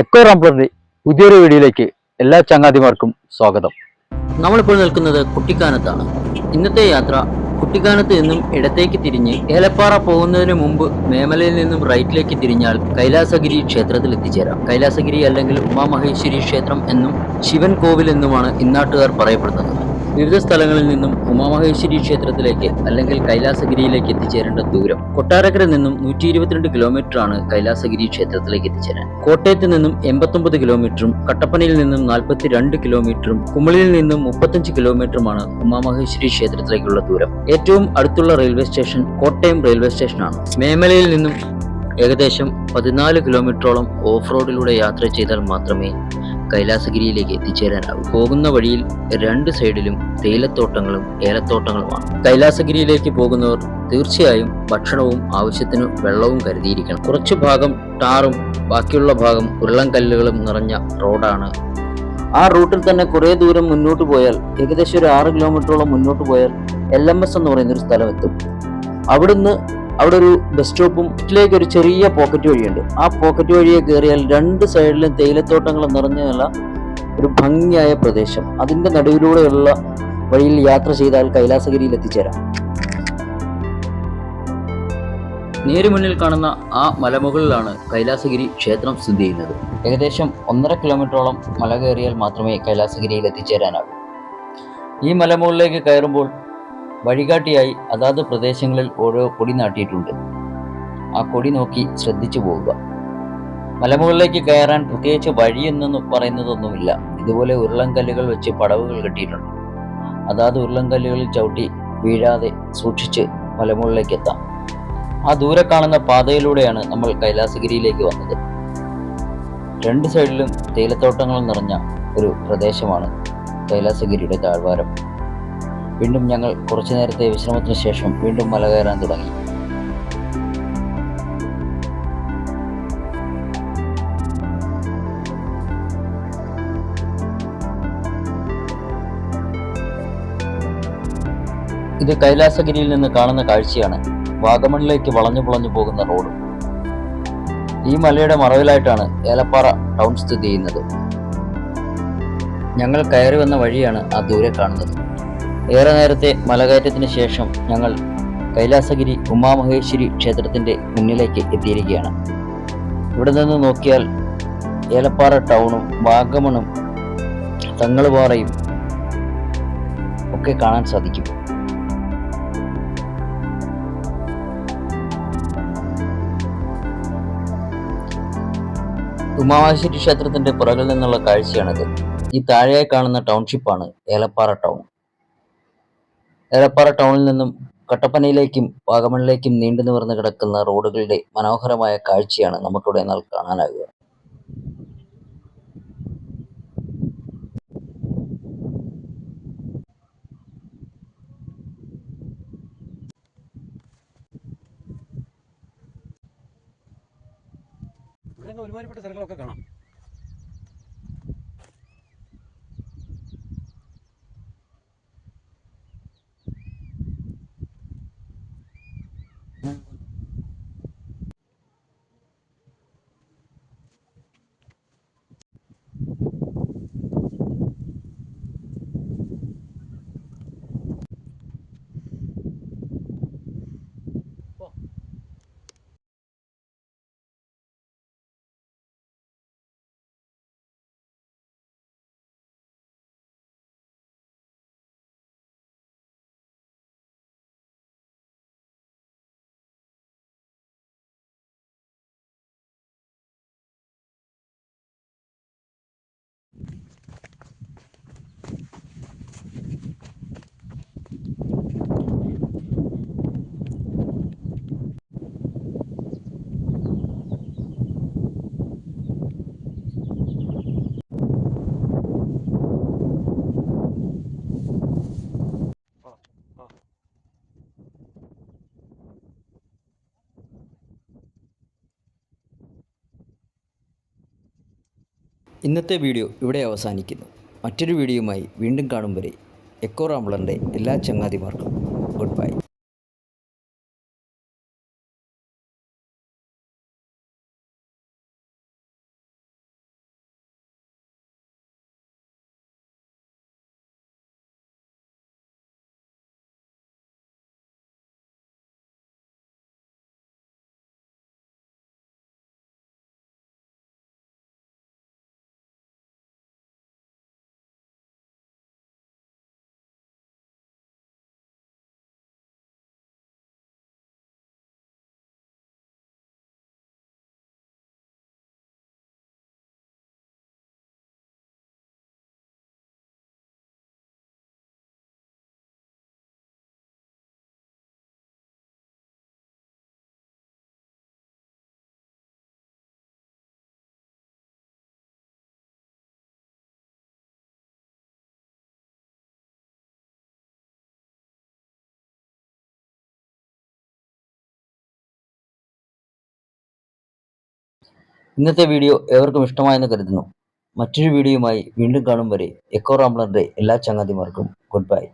Echo റാംപ്ലറിന്റെ പുതിയൊരു വീഡിയോയിലേക്ക് എല്ലാ ചങ്ങാതിമാർക്കും സ്വാഗതം. നമ്മളിപ്പോൾ നിൽക്കുന്നത് കുട്ടിക്കാനത്താണ്. ഇന്നത്തെ യാത്ര കുട്ടിക്കാനത്ത് നിന്നും ഇടത്തേക്ക് തിരിഞ്ഞ് ഏലപ്പാറ പോകുന്നതിന് മുമ്പ് മേമലയിൽ നിന്നും റൈറ്റിലേക്ക് തിരിഞ്ഞാൽ കൈലാസഗിരി ക്ഷേത്രത്തിൽ എത്തിച്ചേരാം. കൈലാസഗിരി അല്ലെങ്കിൽ ഉമാമഹേശ്വരി ക്ഷേത്രം എന്നും ശിവൻ കോവിൽ എന്നുമാണ് ഇന്നാട്ടുകാർ പറയപ്പെടുന്നത്. വിവിധ സ്ഥലങ്ങളിൽ നിന്നും ഉമാമഹേശ്വരി ക്ഷേത്രത്തിലേക്ക് അല്ലെങ്കിൽ കൈലാസഗിരിയിലേക്ക് എത്തിച്ചേരേണ്ട ദൂരം. കൊട്ടാരക്കര നിന്നും നൂറ്റി ഇരുപത്തിരണ്ട് കിലോമീറ്റർ ആണ് കൈലാസഗിരി ക്ഷേത്രത്തിലേക്ക് എത്തിച്ചേരാൻ. കോട്ടയത്ത് നിന്നും എൺപത്തൊമ്പത് കിലോമീറ്ററും കട്ടപ്പനയിൽ നിന്നും നാൽപ്പത്തിരണ്ട് കിലോമീറ്ററും കുമളിയിൽ നിന്നും മുപ്പത്തഞ്ച് കിലോമീറ്ററുമാണ് ഉമാമഹേശ്വരി ക്ഷേത്രത്തിലേക്കുള്ള ദൂരം. ഏറ്റവും അടുത്തുള്ള റെയിൽവേ സ്റ്റേഷൻ കോട്ടയം റെയിൽവേ സ്റ്റേഷനാണ്. മേമലയിൽ നിന്നും ഏകദേശം പതിനാല് കിലോമീറ്ററോളം ഓഫ് റോഡിലൂടെ യാത്ര ചെയ്താൽ മാത്രമേ കൈലാസഗിരിയിലേക്ക് എത്തിച്ചേരാനാവും പോകുന്ന വഴിയിൽ രണ്ട് സൈഡിലും തേയിലത്തോട്ടങ്ങളും ഏലത്തോട്ടങ്ങളുമാണ്. കൈലാസഗിരിയിലേക്ക് പോകുന്നവർ തീർച്ചയായും ഭക്ഷണവും ആവശ്യത്തിന് വെള്ളവും കരുതിയിരിക്കണം. കുറച്ചു ഭാഗം ടാറും ബാക്കിയുള്ള ഭാഗം ഉരുളൻകല്ലുകളും നിറഞ്ഞ റോഡാണ്. ആ റൂട്ടിൽ തന്നെ കുറേ ദൂരം മുന്നോട്ട് പോയാൽ ഏകദേശം ഒരു ആറ് കിലോമീറ്ററോളം മുന്നോട്ട് പോയാൽ എൽ എം എസ് എന്ന് പറയുന്ന ഒരു സ്ഥലം എത്തും അവിടുന്ന് അവിടെ ഒരു ബസ് സ്റ്റോപ്പും ഇതിലേക്ക് ഒരു ചെറിയ പോക്കറ്റ് വഴിയുണ്ട്. ആ പോക്കറ്റ് വഴിയെ കയറിയാൽ രണ്ട് സൈഡിലും തേയിലത്തോട്ടങ്ങൾ നിറഞ്ഞുള്ള ഒരു ഭംഗിയായ പ്രദേശം. അതിന്റെ നടുവിലൂടെയുള്ള വഴിയിൽ യാത്ര ചെയ്താൽ കൈലാസഗിരിയിൽ എത്തിച്ചേരാം. നേരു മുന്നിൽ കാണുന്ന ആ മലമുകളിലാണ് കൈലാസഗിരി ക്ഷേത്രം സ്ഥിതി ചെയ്യുന്നത്. ഏകദേശം ഒന്നര കിലോമീറ്ററോളം മല കയറിയാൽ മാത്രമേ കൈലാസഗിരിയിൽ എത്തിച്ചേരാനാകൂ. ഈ മലമുകളിലേക്ക് കയറുമ്പോൾ വഴികാട്ടിയായി അതാത് പ്രദേശങ്ങളിൽ ഓരോ കൊടി നാട്ടിയിട്ടുണ്ട്. ആ കൊടി നോക്കി ശ്രദ്ധിച്ചു പോവുക. മലമുകളിലേക്ക് കയറാൻ പ്രത്യേകിച്ച് വഴിയെന്നു പറയുന്നതൊന്നുമില്ല. ഇതുപോലെ ഉരുളൻകല്ലുകൾ വെച്ച് പടവുകൾ കെട്ടിയിട്ടുണ്ട്. അതാത് ഉരുളൻകല്ലുകളിൽ ചവിട്ടി വീഴാതെ സൂക്ഷിച്ച് മലമുകളിലേക്ക് എത്താം. ആ ദൂരെ കാണുന്ന പാതയിലൂടെയാണ് നമ്മൾ കൈലാസഗിരിയിലേക്ക് വന്നത്. രണ്ട് സൈഡിലും തേയിലത്തോട്ടങ്ങൾ നിറഞ്ഞ ഒരു പ്രദേശമാണ് കൈലാസഗിരിയുടെ താഴ്വാരം. വീണ്ടും ഞങ്ങൾ കുറച്ചു നേരത്തെ വിശ്രമത്തിന് ശേഷം വീണ്ടും മല കയറാൻ തുടങ്ങി. ഇത് കൈലാസഗിരിയിൽ നിന്ന് കാണുന്ന കാഴ്ചയാണ്. വാഗമണിലേക്ക് വളഞ്ഞു പുളഞ്ഞു പോകുന്ന റോഡ്. ഈ മലയുടെ മറവിലായിട്ടാണ് ഏലപ്പാറ ടൗൺ സ്ഥിതി ചെയ്യുന്നത്. ഞങ്ങൾ കയറി വന്ന വഴിയാണ് ആ ദൂരെ കാണുന്നത്. ഏറെ നേരത്തെ മലകയറ്റത്തിന് ശേഷം ഞങ്ങൾ കൈലാസഗിരി ഉമാമഹേശ്വരി ക്ഷേത്രത്തിന്റെ മുന്നിലേക്ക് എത്തിയിരിക്കുകയാണ്. ഇവിടെ നിന്ന് നോക്കിയാൽ ഏലപ്പാറ ടൗണും വാഗമണും തങ്ങളുപാറയും ഒക്കെ കാണാൻ സാധിക്കും. ഉമാമഹേശ്വരി ക്ഷേത്രത്തിന്റെ പുറകിൽ നിന്നുള്ള കാഴ്ചയാണിത്. ഈ താഴെയായി കാണുന്ന ടൗൺഷിപ്പാണ് ഏലപ്പാറ ടൗൺ. ഏലപ്പാറ ടൗണിൽ നിന്നും കട്ടപ്പനയിലേക്കും വാഗമണിലേക്കും നീണ്ടു നിവർന്ന് കിടക്കുന്ന റോഡുകളുടെ മനോഹരമായ കാഴ്ചയാണ് നമുക്കിവിടെ എന്നാൽ കാണാനാകുക. ഒരുമാതിരിപ്പെട്ട സ്ഥലങ്ങളൊക്കെ കാണാം. ഇന്നത്തെ വീഡിയോ ഇവിടെ അവസാനിക്കുന്നു. മറ്റൊരു വീഡിയോയുമായി വീണ്ടും കാണും വരെ എക്കോ റാംബ്ലറിന്റെ എല്ലാ ചങ്ങാതിമാർക്കും ഗുഡ് ബൈ. ഇന്നത്തെ വീഡിയോ ഏവർക്കും ഇഷ്ടമായെന്ന് കരുതുന്നു. മറ്റൊരു വീഡിയോയുമായി വീണ്ടും കാണും വരെ എക്കോ റാംബ്ലറിന്റെ എല്ലാ ചങ്ങാതിമാർക്കും ഗുഡ് ബൈ